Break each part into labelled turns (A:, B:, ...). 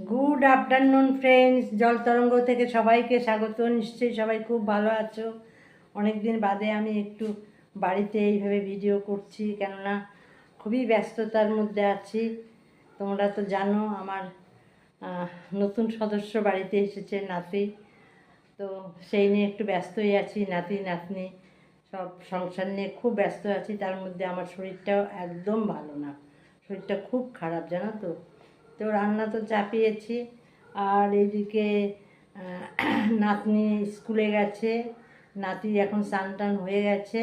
A: Good afternoon friends জল তরঙ্গ থেকে সবাইকে স্বাগত। নিশ্চয়ই সবাই খুব ভালো আছো। অনেক দিন বাদে আমি একটু বাড়িতে এইভাবে ভিডিও করছি, কেননা খুবই ব্যস্ততার মধ্যে আছি। তোমরা তো জানো, আমার নতুন সদস্য বাড়িতে এসেছে নাতি। তো সেই নিয়ে একটু ব্যস্তই আছি, নাতি, নাতনি, সব সংসার নিয়ে খুব ব্যস্ত আছি। তার মধ্যে আমার শরীরটাও একদম ভালো না। শরীরটা খুব খারাপ, জানো তো? তো রান্না তো চাপিয়েছি। আর এদিকে নাতনি স্কুলে গেছে। নাতি এখন স্নান টান হয়ে গেছে।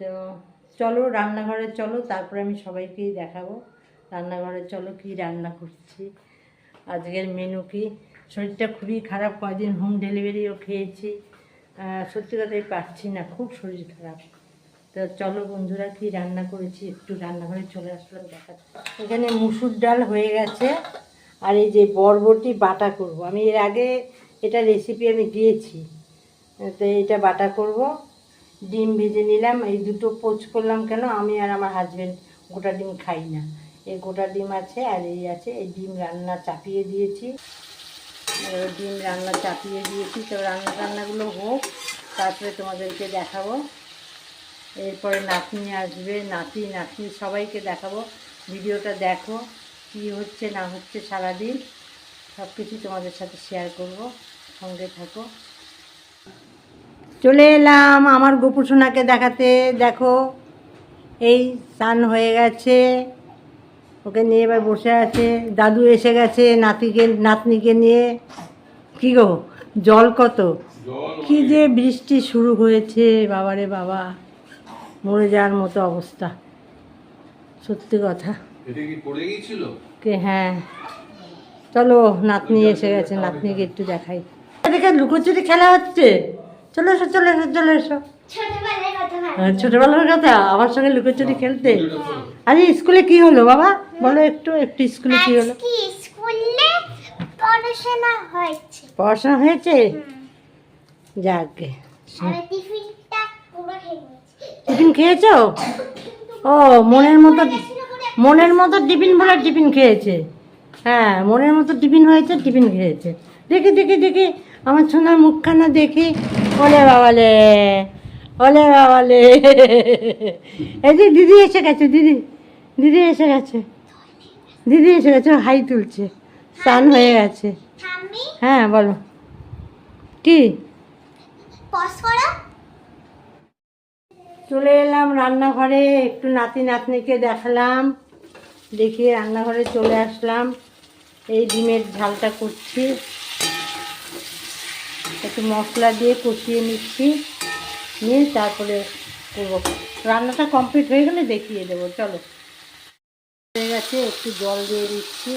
A: তো চলো, রান্নাঘরে চলো, তারপরে আমি সবাইকেই দেখাবো। রান্নাঘরে চলো, কি রান্না করছি। আজকের মেনু কি? শরীরটা খুবই খারাপ, কয়দিন হোম ডেলিভারিও খেয়েছি। সত্যি কথাই পারছি না, খুব শরীর খারাপ। তো চলো বন্ধুরা কি রান্না করেছি, একটু রান্নাঘরে চলে আসলাম, দেখাচ্ছি। এখানে মুসুর ডাল হয়ে গেছে, আর এই যে বরবটি বাটা করব। আমি এর আগে এটা রেসিপি আমি দিয়েছি, তো এটা বাটা করব। ডিম ভেজে নিলাম, এই দুটো পোচ করলাম কেন, আমি আর আমার হাজব্যান্ড গোটা ডিম খাই না। এই গোটা ডিম আছে আর এই আছে, এই ডিম রান্না চাপিয়ে দিয়েছি। ডিম রান্না চাপিয়ে দিয়েছি, তো রান্না রান্নাগুলো হোক, তারপরে তোমাদেরকে দেখাবো। এরপরে নাতনি আসবে নাতি নাতনি সবাইকে দেখাবো। ভিডিওটা দেখো কি হচ্ছে না হচ্ছে সারাদিন। সব কিছু তোমাদের সাথে শেয়ার করব সঙ্গে থাকো। চলে এলাম আমার গোপুসোনাকে দেখাতে। দেখো এই স্নান হয়ে গেছে। ওকে নিয়ে এবার বসে আছে। দাদু এসে গেছে নাতিকে নাতনিকে নিয়ে। কি গো জল কত? কি যে বৃষ্টি শুরু হয়েছে বাবারে বাবা। মরে যাওয়ার মতো অবস্থা। সত্যি কথা।
B: কি
A: হ্যাঁ। চলো নাতনি এসে গেছে নাতনিকে একটু দেখাই। এদিকে লুকোচুরি খেলা হচ্ছে। চলে এসো চলে এসো চলে এসো।
C: কথা
A: ছোটবেলার কথা আমার সঙ্গে লুকোচুরি খেলতে। আরে স্কুলে কি হলো বাবা? বলো একটু একটু স্কুলে কি হলো?
C: পড়াশোনা হয়েছে।
A: পড়াশোনা হয়েছে? যাকে
C: পুরো
A: টিফিন খেয়েছো? ও মনের মতো মনের মতো টিফিন বলে টিফিন খেয়েছে। হ্যাঁ মনের মতো টিফিন হয়েছে টিফিন খেয়েছে। দেখি দেখি দেখি আমার সোনার মুখখানা দেখি। ওলে বাবালে ওলে বাবালে। এই যে দিদি এসে গেছে দিদি দিদি এসে গেছে। দিদি এসে গেছে হাই তুলছে। স্নান হয়ে গেছে। হ্যাঁ বলো। কি?
C: পজ করো।
A: চলে এলাম রান্নাঘরে, একটু নাতি নাতনিকে দেখালাম দেখিয়ে রান্নাঘরে চলে আসলাম। এই ডিমের ঝালটা করছি। একটু মশলা দিয়ে কষিয়ে নিচ্ছি, নিয়ে তারপরে করব। রান্নাটা কমপ্লিট হয়ে গেলে দেখিয়ে দেবো, চলো। হয়ে গেছে, একটু জল দিয়ে দিচ্ছি।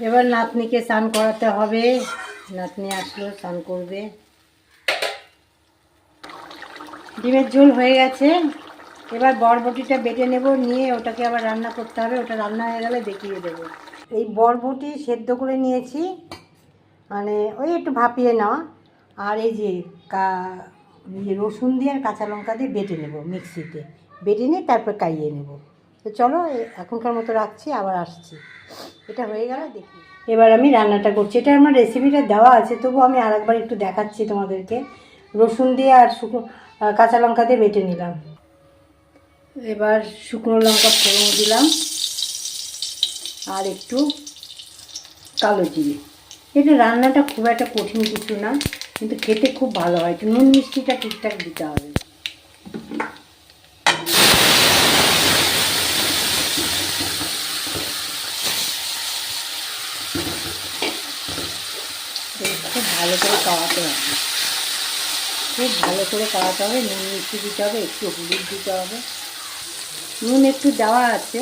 A: এবার নাতনিকে স্নান করাতে হবে। নাতনি আসলো, স্নান করবে। ডিমের ঝোল হয়ে গেছে। এবার বরবটিটা বেটে নেব, নিয়ে ওটাকে আবার রান্না করতে হবে। ওটা রান্না হয়ে গেলে দেখিয়ে দেবো। এই বরবটি সেদ্ধ করে নিয়েছি। মানে ওই একটু ভাপিয়ে নেওয়া। আর এই যে কা রসুন দিয়ে আর কাঁচা লঙ্কা দিয়ে বেটে নেব মিক্সিতে। বেটে নিয়ে তারপর কাইয়ে নেব। তো চলো, এখনকার মতো রাখছি, আবার আসছি। এটা হয়ে গেল, দেখি। এবার আমি রান্নাটা করছি। এটা আমার রেসিপিটা দেওয়া আছে তবু আমি আরেকবার একটু দেখাচ্ছি তোমাদেরকে। রসুন দিয়ে আর শুকনো কাঁচা লঙ্কা দিয়ে বেটে নিলাম। এবার শুকনো লঙ্কা ফোড়ন দিলাম। আর একটু কালো জিরে। এটা রান্নাটা খুব একটা কঠিন কিছু না, কিন্তু খেতে খুব ভালো হয়। একটু নুন মিষ্টিটা ঠিকঠাক দিতে হবে এটা খুব কাওয়াতে হবে। খুব ভালো করে কাওয়াতে হবে, নুন মিষ্টি দিতে হবে, একটু হলুদ দিতে হবে। নুন একটু দেওয়া আছে,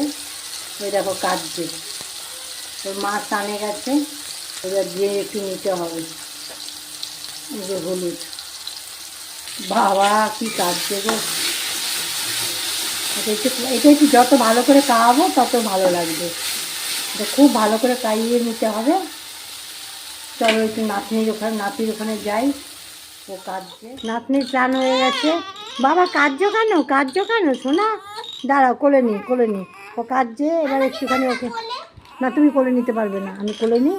A: ওই দেখো কাটছে। ওর মাছ টানে গেছে, এবার দিয়ে একটু নিতে হবে। যে হলুদ। বাবা কি কাটছে গো। এটা একটু একটু যত ভালো করে কাওয়াবো তত ভালো লাগবে। খুব ভালো করে কাইয়ে নিতে হবে। চলো একটু নাতনির ওখানে, নাতির ওখানে যাই। ও কাঁদছে। নাতনির স্নান হয়ে গেছে। বাবা কার্য কেন? কার্য কেন? শোনা দাঁড়াও, কোলে নি কোলে নি ও কাজে এবার একটুখানি ওকে না, তুমি কোলে নিতে পারবে না, আমি কোলে নিই।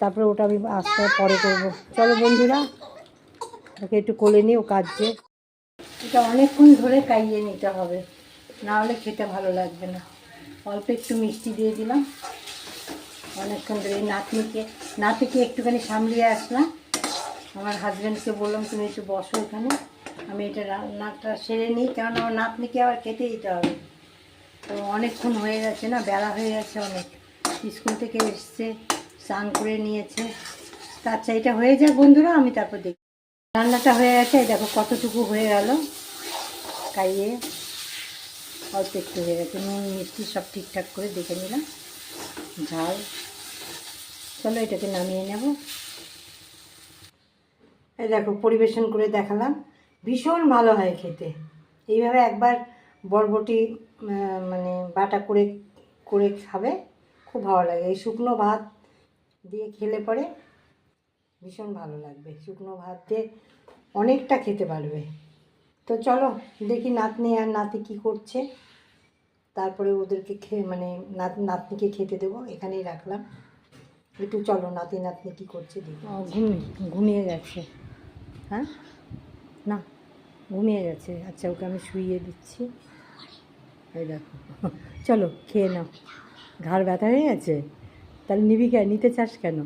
A: তারপরে ওটা আমি আস্তে পরে করব। চলো বন্ধুরা, ওকে একটু কোলে নিই ও কাজে এটা অনেকক্ষণ ধরে কাইয়ে নিতে হবে, না হলে খেতে ভালো লাগবে না। অল্প একটু মিষ্টি দিয়ে দিলাম। অনেকক্ষণ ধরে নাতনিকে, নাতিকে একটুখানি সামলিয়ে আসলাম। আমার হাজব্যান্ডকে বললাম, তুমি একটু বসো এখানে। আমি এটা রান্নাটা সেরে নিই কারণ আমার নাতনিকে আবার খেতে দিতে হবে। তো অনেকক্ষণ হয়ে গেছে না, বেলা হয়ে গেছে অনেক। স্কুল থেকে এসছে, স্নান করে নিয়েছে। আচ্ছা এটা হয়ে যায় বন্ধুরা, আমি তারপর দেখি। রান্নাটা হয়ে গেছে দেখো কতটুকু হয়ে গেল। খাইয়ে অল্প একটু হয়ে গেছে, নুন, মিষ্টি সব ঠিকঠাক করে দেখে নিলাম। ঝাল। চলো এটাকে নামিয়ে নেব। এই দেখো, পরিবেশন করে দেখালাম। ভীষণ ভালো হয় খেতে। এইভাবে একবার বরবটি মানে বাটা করে করে খাবে, খুব ভালো লাগে। এই শুকনো ভাত দিয়ে খেলে পরে ভীষণ ভালো লাগবে। শুকনো ভাত দিয়ে অনেকটা খেতে পারবে। তো চলো, দেখি নাতনি আর নাতি কি করছে। তারপরে ওদেরকে খেয়ে মানে নাত, নাতনিকে খেতে দেবো। এখানেই রাখলাম। একটু চলো নাতি নাতনি কি করছে ঘুমিয়ে ঘুমিয়ে গেছে। হ্যাঁ? না ঘুমিয়ে গেছে। আচ্ছা ওকে আমি শুইয়ে দিচ্ছি। এই দেখো চলো খেয়ে নাও। ঘাড় ব্যথা হয়ে গেছে? তাহলে নিবি কেন নিতে চাস কেন?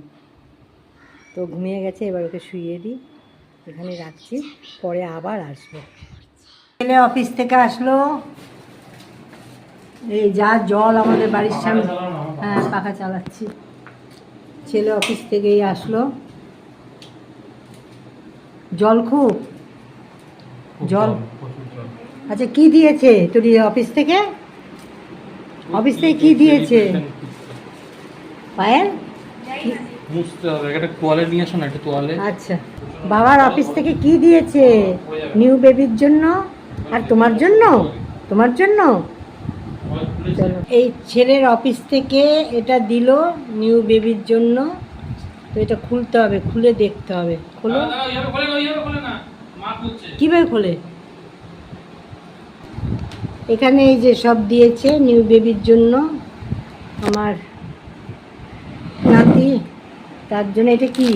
A: তো ঘুমিয়ে গেছে এবার ওকে শুইয়ে দিই। এখানে রাখছি পরে আবার আসব। ছেলে অফিস থেকে আসলো। এই যা জল আমাদের বাড়ির সামনে। হ্যাঁ পাখা চালাচ্ছি। ছেলে অফিস থেকেই আসলো। জল খুব? জল? আচ্ছা কি দিয়েছে তোর অফিস থেকে? অফিস থেকে কি দিয়েছে? পায়েল?
B: মুছতে হবে একটা তোয়ালে নিয়ে আসো না একটা তোয়ালে।
A: আচ্ছা বাবার অফিস থেকে কি দিয়েছে? নিউ বেবির জন্য? আর তোমার জন্য? তোমার জন্য? চলো। এই ছেলের অফিস থেকে এটা দিল নিউ বেবির জন্য। তো এটা খুলতে হবে খুলে দেখতে হবে। খোলো। কীভাবে খোলে? এখানে এই যে সব দিয়েছে নিউ বেবির জন্য আমার নাতি। তার জন্য এটা কি?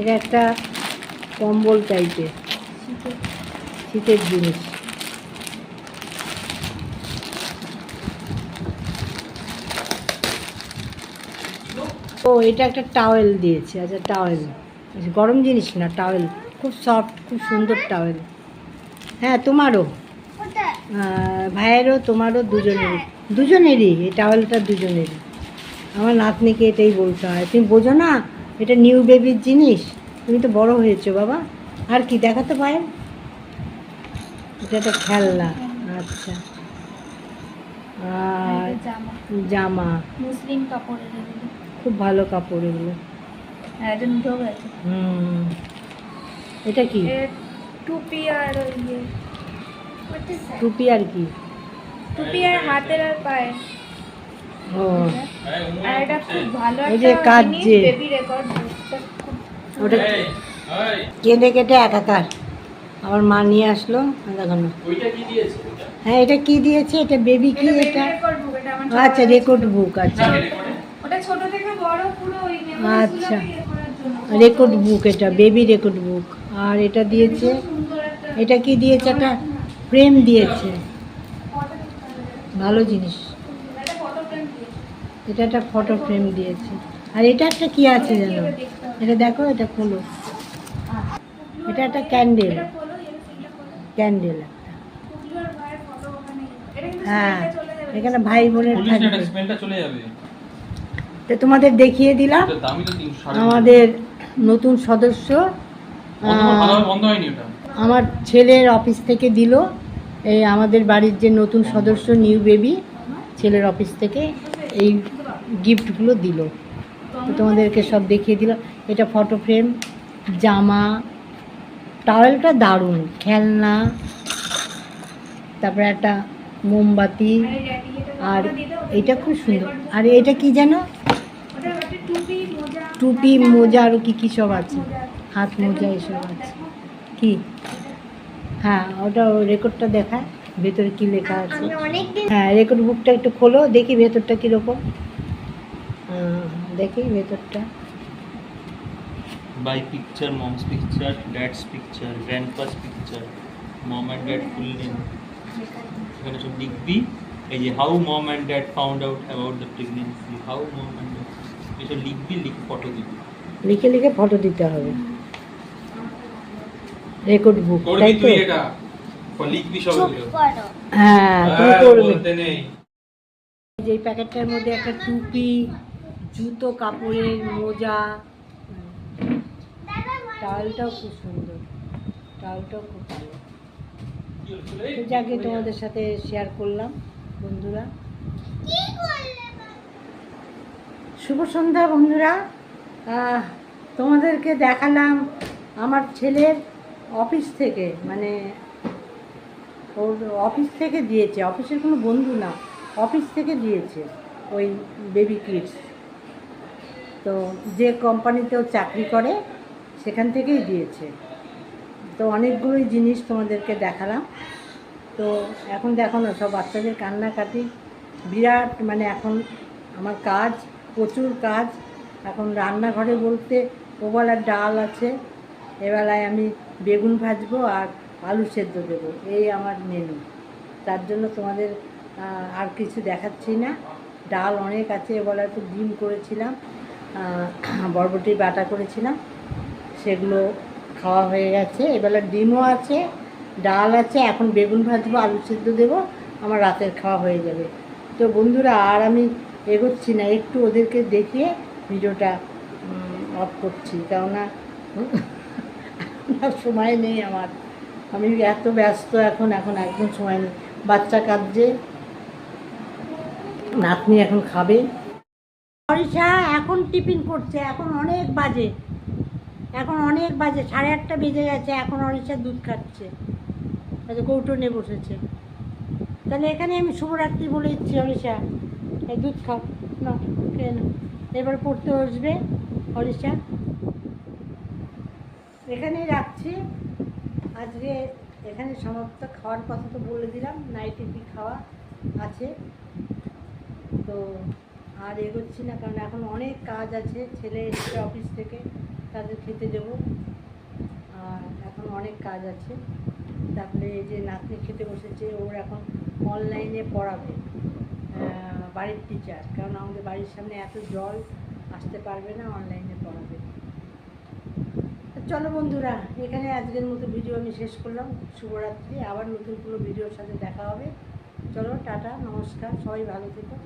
A: এটা একটা কম্বল টাইপের শীতের জিনিস। ও এটা একটা টাওয়েল দিয়েছে আচ্ছা টাওয়েল গরম জিনিস না টাওয়েল খুব সফট খুব সুন্দর টাওয়েল হ্যাঁ তোমারও। ভাইয়েরও তোমারও দুজনেরই। দুজনেরই এই টাওয়েলটা দুজনেরই। আমার নাতনিকে এটাই বলতে হয়। তুমি বোঝো না এটা নিউ বেবির জিনিস। তুমি তো বড় হয়েছো বাবা। আর কি দেখাতে পারেন এটা একটা খেলনা। আচ্ছা। আর
D: জামা। মুসলিম কাপড়ের
A: খুব ভালো কাপড় এগুলো।
D: একজন উঠেও গেছে
A: হুম। এটা কি?
D: টুপি আর ওই ইয়ে।
A: টুপি আর কি?
D: টুপি আর হাতের আর পায়ে।
A: ও।
D: আর এটা খুব ভালো
A: এই যে কাজ যে।
D: বেবি রেকর্ড
A: ওটা কেঁদে কেটে একাকার আমার মা নিয়ে আসলো দেখো না।
B: ওইটা কি দিয়েছে ওইটা?
A: হ্যাঁ এটা কি দিয়েছে? এটা বেবি কি
D: এটা?
A: আচ্ছা রেকর্ড বুক আচ্ছা
D: ওটা ছোট থেকে বড় পুরো ওই
A: আচ্ছা। রেকর্ড বুক এটা বেবি রেকর্ড বুক আর এটা দিয়েছে? এটা কি দিয়েছে? একটা ফ্রেম দিয়েছে। ভালো জিনিস। এটা একটা ফটো ফ্রেম দিয়েছে। আর এটা একটা কি আছে জানো? এটা দেখো এটা খোলো। এটা একটা ক্যান্ডেল ক্যান্ডেল
D: পুজো আর ভাইয়ের ফটো ওখানে। এটা কিন্তু
A: হ্যাঁ
D: স্মেলটা চলে যাবে।
A: এখানে ভাই বোনের থাকবে।
B: চলে যাবে।
A: তো তোমাদের দেখিয়ে দিলাম। আমাদের নতুন সদস্য আমার ছেলের অফিস থেকে দিল। এই আমাদের বাড়ির যে নতুন সদস্য নিউ বেবি ছেলের অফিস থেকে এই গিফটগুলো দিল। তো তোমাদেরকে সব দেখিয়ে দিল এটা ফটো ফ্রেম জামা টাওয়েলটা দারুণ খেলনা তারপরে একটা মোমবাতি
D: আর
A: এটা খুব সুন্দর। আর এটা কি
D: একটা টুপি মোজা
A: আরও কী কী সব আছে? হাত মোজা এসব আছে। কি? হ্যাঁ ওটা রেকর্ডটা দেখায় ভেতরে কি লেখা আছে? হ্যাঁ রেকর্ড বুকটা একটু খোলো দেখি ভেতরটা কীরকম। দেখি ভেতরটা।
B: By picture mom's picture dad's picture grandpa's picture mom and dad full name এখানে সব লিখবি। এই যে how mom and dad found out about the pregnancy how mom and এসব লিখবি লিখে ফটো দিবি।
A: লিখে লিখে ফটো দিতে হবে। রেকর্ড বুক তাই তো?
B: এটা? লিখবি সব
C: করো।
A: হ্যাঁ তুমি
B: হ্যাঁ,
A: করবে যে প্যাকেটটার মধ্যে একটা টুপি জুতো কাপড়ের মোজা টাওয়ালটাও খুব সুন্দর। টাওয়ালটাও খুব ভালো। যাকে তোমাদের সাথে শেয়ার করলাম বন্ধুরা।
C: কি করলে?
A: শুভ সন্ধ্যা বন্ধুরা। তোমাদেরকে দেখালাম আমার ছেলের অফিস থেকে মানে ওর অফিস থেকে দিয়েছে, অফিসের কোনো বন্ধু না, অফিস থেকে দিয়েছে ওই বেবি কিডস তো যে কোম্পানিতে ও চাকরি করে, সেখান থেকেই দিয়েছে। তো অনেকগুলোই জিনিস তোমাদেরকে দেখালাম। তো এখন দেখো না, সব বাচ্চাদের কান্নাকাটি। বিরাট মানে এখন আমার কাজ। প্রচুর কাজ। এখন রান্নাঘরে বলতে ওবেলার ডাল আছে, এবেলায় আমি বেগুন ভাজবো আর আলু সেদ্ধ দেবো, এই আমার মেনু তার জন্য তোমাদের আর কিছু দেখাচ্ছি না। ডাল অনেক আছে এবেলা একটু ডিম করেছিলাম বরবটি বাটা করেছিলাম, সেগুলো খাওয়া হয়ে গেছে। এবেলা ডিমও আছে, ডাল আছে, এখন বেগুন ভাজবো, আলু সেদ্ধ দেবো, আমার রাতের খাওয়া হয়ে যাবে। তো বন্ধুরা, আর আমি এগোচ্ছি না, একটু ওদেরকে দেখিয়ে ভিডিওটা অফ করছি, কেননা সময় নেই আমার। আমি এত ব্যস্ত এখন এখন একদম সময় নেই। বাচ্চা কাঁদছে, নাতনি এখন খাবে। অরিষা এখন টিফিন করছে, এখন অনেক বাজে। এখন অনেক বাজে, সাড়ে আটটা বেজে গেছে, এখন অরিষা দুধ খাচ্ছে। আচ্ছা কৌটো নিয়ে বসেছে। তাহলে এখানে আমি শুভরাত্রি বলে দিচ্ছি অরিষা এই দুধ খাও। না, খেয়ে নাও। এবার পড়তে বসবে অরিষা এখানেই রাখছি। আজকে এখানে সমাপ্ত খাওয়ার কথা তো বলে দিলাম, নাইটে কি খাওয়া আছে। তো আর এগোচ্ছি না, কারণ এখন অনেক কাজ আছে। ছেলে এসছে অফিস থেকে, তাদের খেতে দেবো। আর এখন অনেক কাজ আছে। তারপরে এই যে নাতনি খেতে বসেছে, ওর এখন অনলাইনে পড়াবে। বাড়ির টিচার কারণ আমাদের বাড়ির সামনে এত জল আসতে পারবে না অনলাইনে পড়াবে। চলো বন্ধুরা, এখানে আজকের মতো ভিডিও আমি শেষ করলাম। শুভরাত্রি, আবার নতুন কোনো ভিডিওর সাথে দেখা হবে। চলো, টাটা, নমস্কার, সবাই ভালো থেকো।